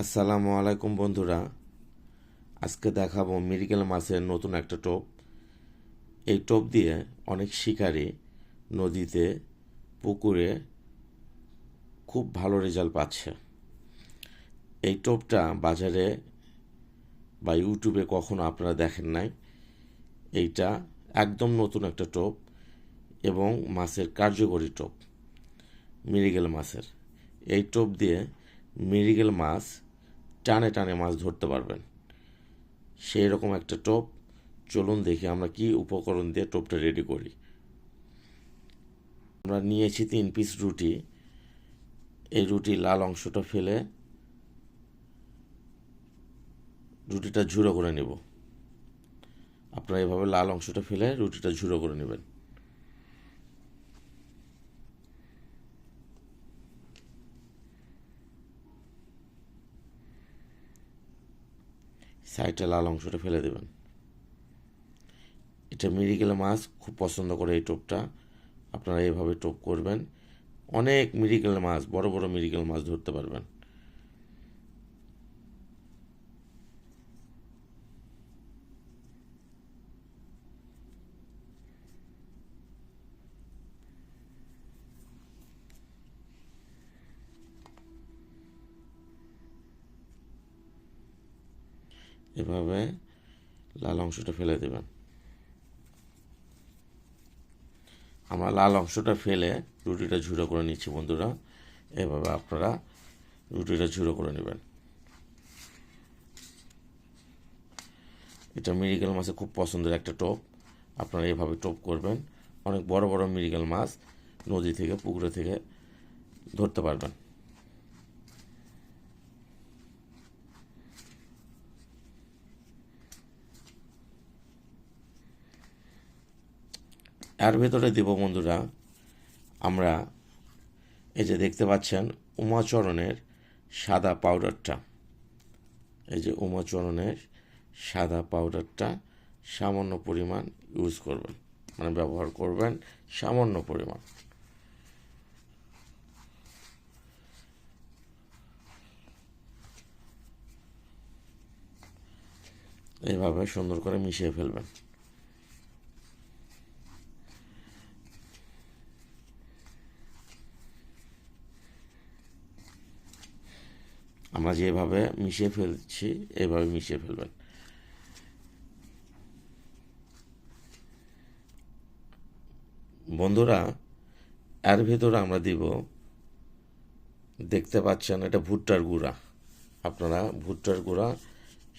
আসসালামু আলাইকুম বন্ধুরা। আজকে দেখাবো মিরিকেল মাছের নতুন একটা টোপ। এই টোপ দিয়ে অনেক শিকারী নদীতে, পুকুরে খুব ভালো রেজাল্ট পাচ্ছে। এই টোপটা বাজারে বা ইউটিউবে কখনো আপনারা দেখেন নাই। এইটা একদম নতুন একটা টোপ এবং মাছের কার্যকরী টোপ মিরিগেল মাছের। এই টোপ দিয়ে মিরিগেল মাছ টানে টানে মাছ ধরতে পারবেন। সেই রকম একটা টোপ। চলুন দেখি আমরা কি উপকরণ দিয়ে টোপটা রেডি করি। আমরা নিয়েছি তিন পিস রুটি। এই রুটি লাল অংশটা ফেলে রুটিটা ঝুড়ো করে নেব। আপনারা এভাবে লাল অংশটা ফেলে রুটিটা ঝুড়ো করে নেবেন। সাইডটা লাল অংশটা ফেলে দেবেন। এটা মিরিকেল মাছ, খুব পছন্দ করে এই টোপটা। আপনারা এভাবে টোপ করবেন। অনেক মিরিকেল মাছ, বড় বড় মিরিকেল মাছ ধরতে পারবেন। এভাবে লাল অংশটা ফেলে দেবেন। আমরা লাল অংশটা ফেলে রুটিটা ঝুড়ো করে নিচ্ছি বন্ধুরা। এভাবে আপনারা রুটিটা ঝুড়ো করে নেবেন। এটা মিরিকেল মাছের খুব পছন্দের একটা টোপ। আপনারা এভাবে টোপ করবেন। অনেক বড় বড় মিরিকেল মাছ নদী থেকে, পুকুরে থেকে ধরতে পারবেন। এর ভেতরে দেব বন্ধুরা, আমরা এই যে দেখতে পাচ্ছেন উমাচরণের সাদা পাউডারটা এই যে উমাচরণের সাদা পাউডারটা সামান্য পরিমাণ ইউজ করবেন মানে ব্যবহার করবেন সামান্য পরিমাণ। এইভাবে সুন্দর করে মিশিয়ে ফেলবেন। আমরা যেভাবে মিশিয়ে ফেলছি, এভাবে মিশিয়ে ফেলবেন। বন্ধুরা, এর ভেতরে আমরা দিব, দেখতে পাচ্ছেন এটা ভুট্টার গুঁড়া। আপনারা ভুট্টার গুঁড়া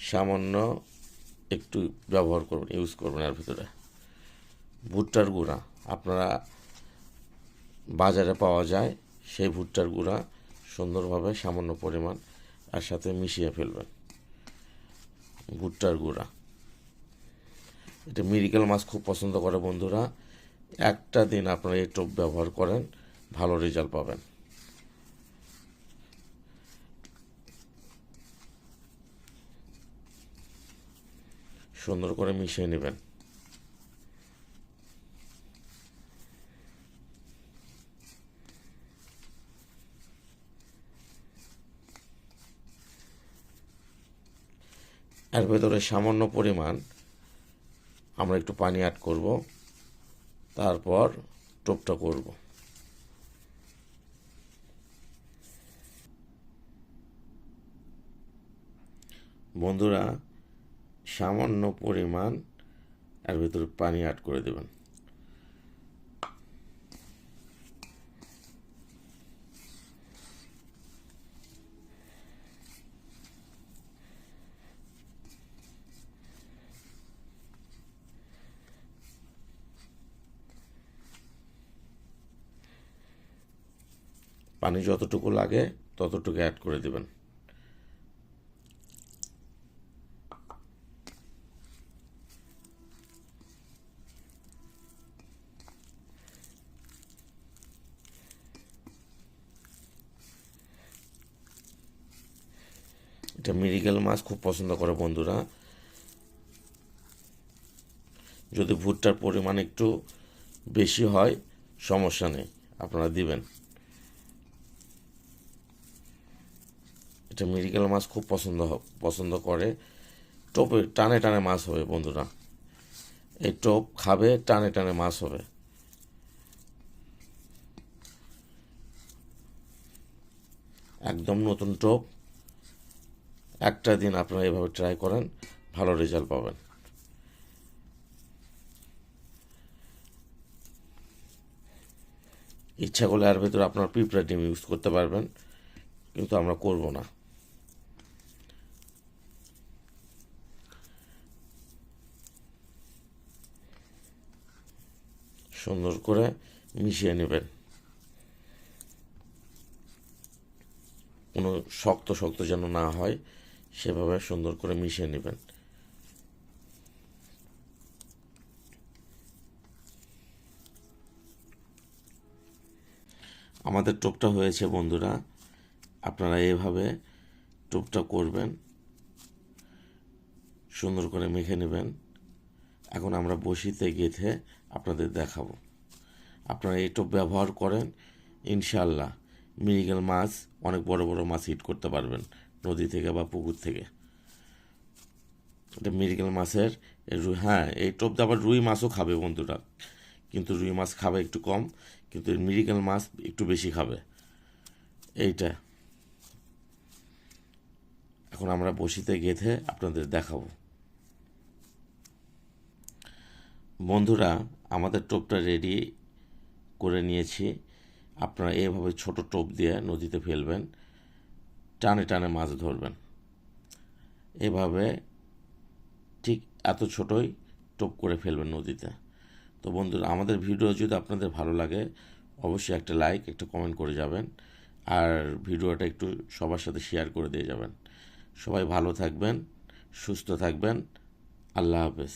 সামান্য একটু ব্যবহার করবেন, ইউজ করবেন এর ভেতরে। ভুট্টার গুঁড়া, আপনারা বাজারে পাওয়া যায়, সেই ভুট্টার গুঁড়া সুন্দরভাবে সামান্য পরিমাণ আর সাথে মিশিয়ে ফেলবেন। ভুট্টার গুঁড়া। এটা মিরিকেল মাছ খুব পছন্দ করে বন্ধুরা। একটা দিন আপনারা এই টোপ ব্যবহার করেন, ভালো রেজাল্ট পাবেন। সুন্দর করে মিশিয়ে নেবেন। এর ভেতরে সামান্য পরিমাণ আমরা একটু পানি অ্যাড করব, তারপর টোপটা করব। বন্ধুরা, সামান্য পরিমাণ এর ভেতরে পানি অ্যাড করে দেবেন। পানি যতটুকু লাগে, ততটুকু অ্যাড করে দেবেন। এটা মিরিকেল মাছ খুব পছন্দ করে বন্ধুরা। যদি ভুট্টার পরিমাণ একটু বেশি হয়, সমস্যা নেই, আপনারা দিবেন। এটা মিরিকেল মাছ খুব পছন্দ পছন্দ করে। টোপে টানে টানে মাছ হবে বন্ধুরা। এই টোপ খাবে, টানে টানে মাছ হবে। একদম নতুন টোপ। একটা দিন আপনারা এভাবে ট্রাই করেন, ভালো রেজাল্ট পাবেন। ইচ্ছা করলে আর ভেতরে আপনার পিঁপড়া ডিম ইউজ করতে পারবেন, কিন্তু আমরা করব না। সুন্দর করে মিশিয়ে নেবেন। কোনো শক্ত শক্ত যেন না হয়, সেভাবে সুন্দর করে মিশিয়ে নেবেন। আমাদের টোপটা হয়েছে বন্ধুরা, আপনারা এভাবে টোপটা করবেন, সুন্দর করে মেখে নেবেন। এখন আমরা বসিতে গেঁথে আপনাদের দেখাবো। আপনারা এই টোপ ব্যবহার করেন ইনশাল্লাহ মিরিগেল মাছ, অনেক বড় বড় মাছ হিট করতে পারবেন, নদী থেকে বা পুকুর থেকে। এটা মিরিগেল মাছের হ্যাঁ এই টোপ আবার রুই মাছও খাবে বন্ধুরা। কিন্তু রুই মাছ খাবে একটু কম, কিন্তু মিরিগেল মাছ একটু বেশি খাবে। এইটা। এখন আমরা বসিতে গেঁথে আপনাদের দেখাবো। বন্ধুরা, আমাদের টোপটা রেডি করে নিয়েছি। আপনারা এভাবে ছোট টোপ দিয়ে নদীতে ফেলবেন, টানে টানে মাছ ধরবেন। এভাবে ঠিক এত ছোটই টোপ করে ফেলবেন নদীতে। তো বন্ধুরা, আমাদের ভিডিও যদি আপনাদের ভালো লাগে, অবশ্যই একটা লাইক একটা কমেন্ট করে যাবেন। আর ভিডিওটা একটু সবার সাথে শেয়ার করে দিয়ে যাবেন। সবাই ভালো থাকবেন, সুস্থ থাকবেন। আল্লাহ হাফেজ।